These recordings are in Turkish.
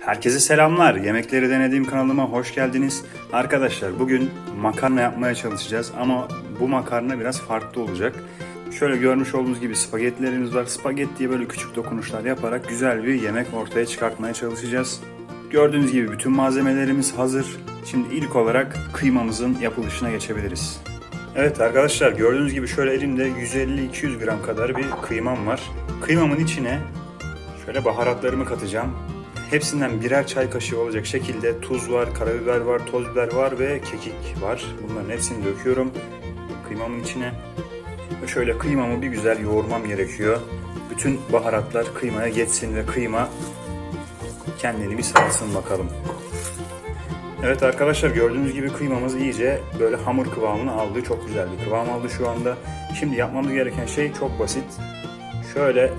Herkese selamlar. Yemekleri denediğim kanalıma hoş geldiniz. Arkadaşlar bugün makarna yapmaya çalışacağız ama bu makarna biraz farklı olacak. Şöyle görmüş olduğunuz gibi spagettilerimiz var. Spagettiye böyle küçük dokunuşlar yaparak güzel bir yemek ortaya çıkartmaya çalışacağız. Gördüğünüz gibi bütün malzemelerimiz hazır. Şimdi ilk olarak kıymamızın yapılışına geçebiliriz. Evet arkadaşlar gördüğünüz gibi şöyle elimde 150-200 gram kadar bir kıymam var. Kıymamın içine şöyle baharatlarımı katacağım. Hepsinden birer çay kaşığı olacak şekilde tuz var, karabiber var, toz biber var ve kekik var. Bunların hepsini döküyorum kıymamın içine. Ve şöyle kıymamı bir güzel yoğurmam gerekiyor. Bütün baharatlar kıymaya geçsin ve kıyma kendini bir sarılsın bakalım. Evet arkadaşlar gördüğünüz gibi kıymamız iyice böyle hamur kıvamını aldı. Çok güzel bir kıvam aldı şu anda. Şimdi yapmamız gereken şey çok basit. Şöyle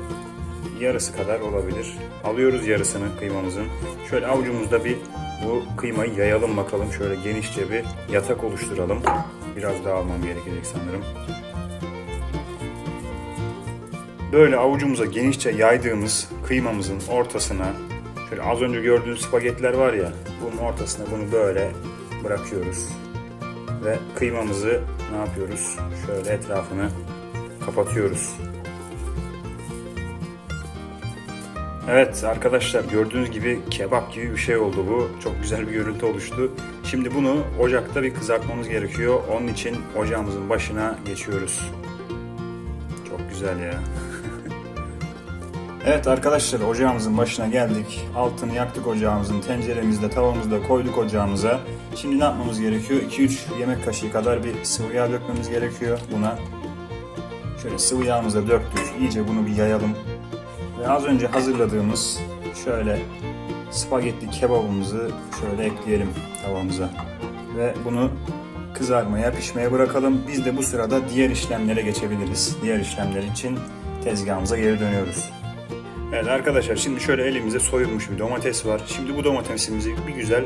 yarısı kadar olabilir. Alıyoruz yarısını kıymamızın. Şöyle avucumuzda bir bu kıymayı yayalım bakalım. Şöyle genişçe bir yatak oluşturalım. Biraz daha almam gerekecek sanırım. Böyle avucumuza genişçe yaydığımız kıymamızın ortasına şöyle az önce gördüğünüz spagettiler var ya bunun ortasına bunu böyle bırakıyoruz. Ve kıymamızı ne yapıyoruz? Şöyle etrafını kapatıyoruz. Evet arkadaşlar gördüğünüz gibi kebap gibi bir şey oldu bu. Çok güzel bir görüntü oluştu. Şimdi bunu ocakta bir kızartmamız gerekiyor. Onun için ocağımızın başına geçiyoruz. Çok güzel ya. evet arkadaşlar ocağımızın başına geldik. Altını yaktık ocağımızın. Tenceremizde tavamızda koyduk ocağımıza. Şimdi ne yapmamız gerekiyor? 2-3 yemek kaşığı kadar bir sıvı yağ dökmemiz gerekiyor buna. Şöyle sıvı yağımıza döktük. İyice bunu bir yayalım. Ve az önce hazırladığımız şöyle spagetti kebabımızı şöyle ekleyelim tavamıza. Ve bunu kızarmaya, pişmeye bırakalım. Biz de bu sırada diğer işlemlere geçebiliriz. Diğer işlemler için tezgahımıza geri dönüyoruz. Evet arkadaşlar şimdi şöyle elimize soyulmuş bir domates var. Şimdi bu domatesimizi bir güzel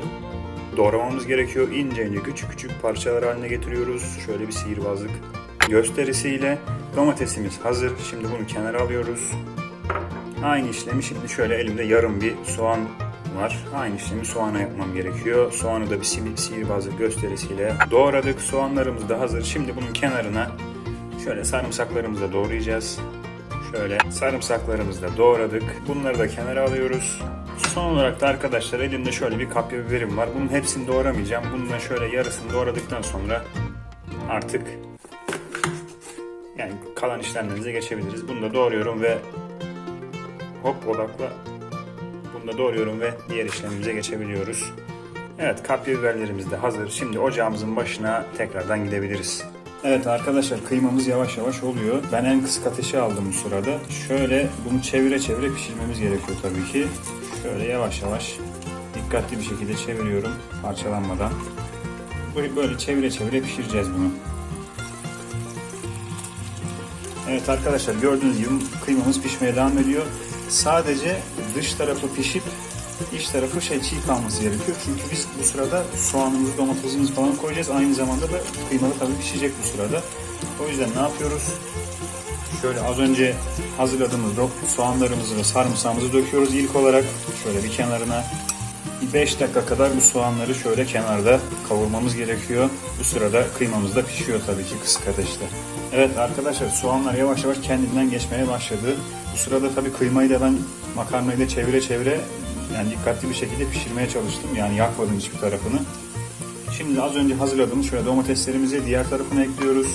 doğramamız gerekiyor. İnce ince küçük küçük parçalar haline getiriyoruz. Şöyle bir sihirbazlık gösterisiyle domatesimiz hazır. Şimdi bunu kenara alıyoruz. Aynı işlemi şimdi şöyle elimde yarım bir soğan var. Aynı işlemi soğana yapmam gerekiyor. Soğanı da bir si- sihirbazlık gösterisiyle doğradık. Soğanlarımız da hazır. Şimdi bunun kenarına şöyle sarımsaklarımızı da doğrayacağız. Şöyle sarımsaklarımızı da doğradık. Bunları da kenara alıyoruz. Son olarak da arkadaşlar elimde şöyle bir kapya biberim var. Bunun hepsini doğramayacağım. Bunun da şöyle yarısını doğradıktan sonra artık yani kalan işlemlerimize geçebiliriz. Bunu da doğruyorum ve hop odakla. Bunu da doğruyorum ve diğer işlemimize geçebiliyoruz. Evet kapya biberlerimiz de hazır. Şimdi ocağımızın başına tekrardan gidebiliriz. Evet arkadaşlar kıymamız yavaş yavaş oluyor. Ben en kısık ateşe aldım bu sırada. Şöyle bunu çevire çevire pişirmemiz gerekiyor tabii ki. Şöyle yavaş yavaş dikkatli bir şekilde çeviriyorum parçalanmadan. Böyle böyle çevire çevire pişireceğiz bunu. Evet arkadaşlar gördüğünüz gibi kıymamız pişmeye devam ediyor. Sadece dış tarafı pişip iç tarafı şey çiğ kalması gerekiyor. Çünkü biz bu sırada soğanımızı, domatesimizi falan koyacağız. Aynı zamanda da kıymalı tabii pişecek bu sırada. O yüzden ne yapıyoruz? Şöyle az önce hazırladığımız soğanlarımızı ve sarımsağımızı döküyoruz ilk olarak. Şöyle bir kenarına. Bir 5 dakika kadar bu soğanları şöyle kenarda kavurmamız gerekiyor. Bu sırada kıymamız da pişiyor tabii ki kısık ateşte. Evet arkadaşlar soğanlar yavaş yavaş kendinden geçmeye başladı. Bu sırada tabii kıymayı da ben makarnayı da çevire çevire yani dikkatli bir şekilde pişirmeye çalıştım. Yani yakmadım hiçbir tarafını. Şimdi az önce hazırladığımız şöyle domateslerimizi diğer tarafına ekliyoruz.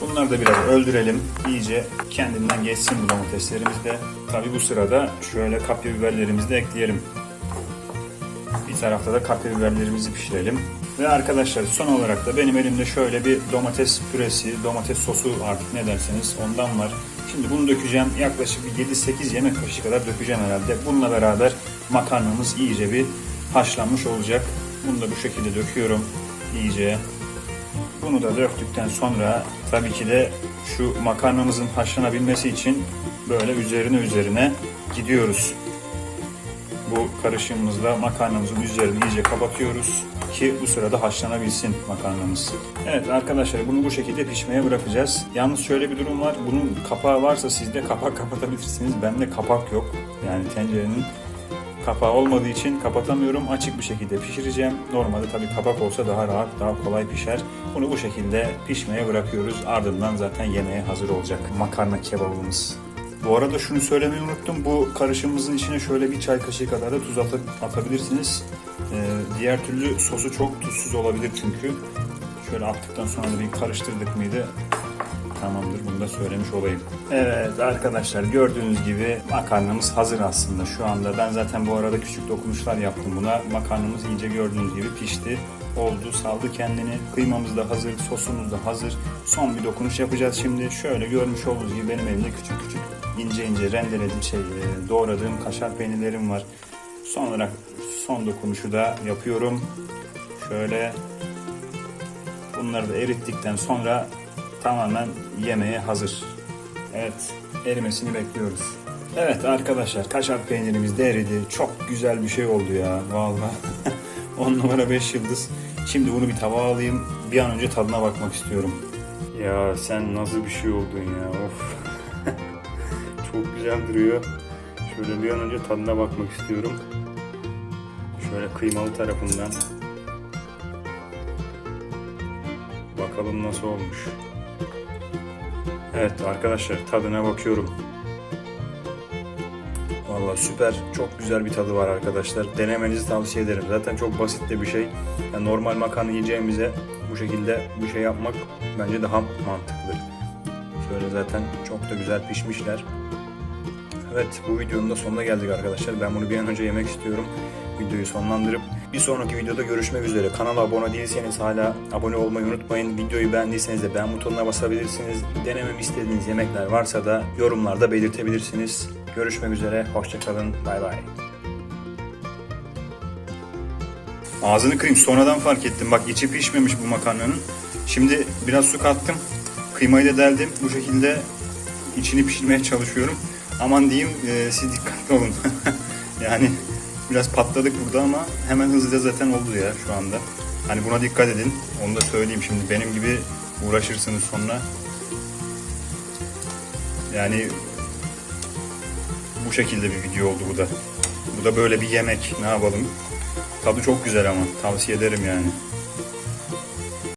Bunları da biraz öldürelim. İyice kendinden geçsin bu domateslerimiz de. Tabii bu sırada şöyle kapya biberlerimizi de ekleyelim. Bir tarafta da kapya biberlerimizi pişirelim. Ve arkadaşlar son olarak da benim elimde şöyle bir domates püresi, domates sosu artık ne derseniz ondan var. Şimdi bunu dökeceğim. Yaklaşık bir 7-8 yemek kaşığı kadar dökeceğim herhalde. Bununla beraber makarnamız iyice bir haşlanmış olacak. Bunu da bu şekilde döküyorum iyice. Bunu da döktükten sonra tabii ki de şu makarnamızın haşlanabilmesi için böyle üzerine üzerine gidiyoruz. Bu karışımımızla makarnamızın üzerini iyice kapatıyoruz ki bu sırada haşlanabilsin makarnamız. Evet arkadaşlar bunu bu şekilde pişmeye bırakacağız. Yalnız şöyle bir durum var. Bunun kapağı varsa sizde kapak kapatabilirsiniz. Bende kapak yok. Yani tencerenin kapağı olmadığı için kapatamıyorum. Açık bir şekilde pişireceğim. Normalde tabii kapak olsa daha rahat, daha kolay pişer. Bunu bu şekilde pişmeye bırakıyoruz. Ardından zaten yemeğe hazır olacak makarna kebabımız. Bu arada şunu söylemeyi unuttum. Bu karışımımızın içine şöyle bir çay kaşığı kadar da tuz atabilirsiniz. Ee, diğer türlü sosu çok tuzsuz olabilir çünkü. Şöyle attıktan sonra da bir karıştırdık mıydı Tamamdır bunu da söylemiş olayım. Evet arkadaşlar gördüğünüz gibi makarnamız hazır aslında şu anda. Ben zaten bu arada küçük dokunuşlar yaptım buna. Makarnamız iyice gördüğünüz gibi pişti. Oldu saldı kendini. Kıymamız da hazır, sosumuz da hazır. Son bir dokunuş yapacağız şimdi. Şöyle görmüş olduğunuz gibi benim elimde küçük küçük ince ince rendeledim şey e, doğradığım kaşar peynirlerim var. Son olarak son dokunuşu da yapıyorum. Şöyle Bunları da erittikten sonra tamamen yemeğe hazır. Evet, erimesini bekliyoruz. Evet arkadaşlar, kaşar peynirimiz de eridi. Çok güzel bir şey oldu ya, vallahi. 10 numara 5 yıldız. Şimdi bunu bir tabağa alayım. Bir an önce tadına bakmak istiyorum. Ya sen nasıl bir şey oldun ya, of. Çok güzel duruyor. Şöyle bir an önce tadına bakmak istiyorum. Şöyle kıymalı tarafından Bakalım nasıl olmuş. Evet arkadaşlar tadına bakıyorum. Vallahi süper. Çok güzel bir tadı var arkadaşlar. Denemenizi tavsiye ederim. Zaten çok basit de bir şey. Yani normal makarna yiyeceğimize bu şekilde bir şey yapmak bence daha mantıklı. Şöyle zaten çok da güzel pişmişler. Evet bu videonun da sonuna geldik arkadaşlar. Ben bunu bir an önce yemek istiyorum. Videoyu sonlandırıp bir sonraki videoda görüşmek üzere. Kanala abone değilseniz hala abone olmayı unutmayın. Videoyu beğendiyseniz de beğen butonuna basabilirsiniz. Denememi istediğiniz yemekler varsa da yorumlarda belirtebilirsiniz. Görüşmek üzere. Hoşçakalın. Bay bay. Ağzını kırayım. Sonradan fark ettim. Bak içi pişmemiş bu makarnanın. Şimdi biraz su kattım. Kıymayı da deldim. Bu şekilde içini pişirmeye çalışıyorum. Aman diyeyim e, siz dikkatli olun. yani biraz patladık burada ama hemen hızlıca zaten oldu ya şu anda. Hani buna dikkat edin. Onu da söyleyeyim şimdi. Benim gibi uğraşırsınız sonra. Yani bu şekilde bir video oldu bu da. Bu da böyle bir yemek. Ne yapalım? Tadı çok güzel ama. Tavsiye ederim yani.